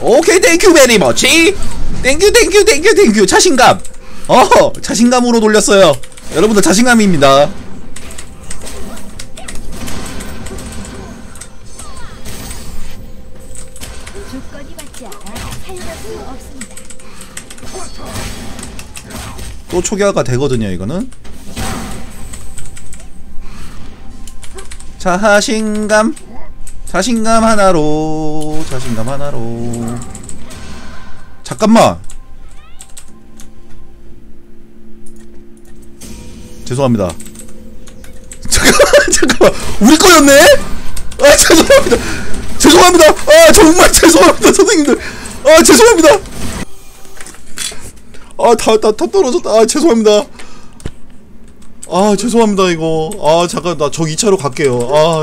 오케이 땡큐 베리 머치 땡큐 땡큐 땡큐 땡큐 자신감. 어 자신감으로 돌렸어요. 여러분들 자신감입니다. 또 초기화가 되거든요 이거는. 자신감 자신감 하나로 자신감 하나로 잠깐만 죄송합니다 잠깐만 잠깐만 우리 거였네 아 죄송합니다 죄송합니다 아 정말 죄송합니다 선생님들 아 죄송합니다 아, 다, 다, 다 떨어졌다. 아, 죄송합니다. 아, 죄송합니다, 이거. 아, 잠깐, 나 저 2차로 갈게요. 아.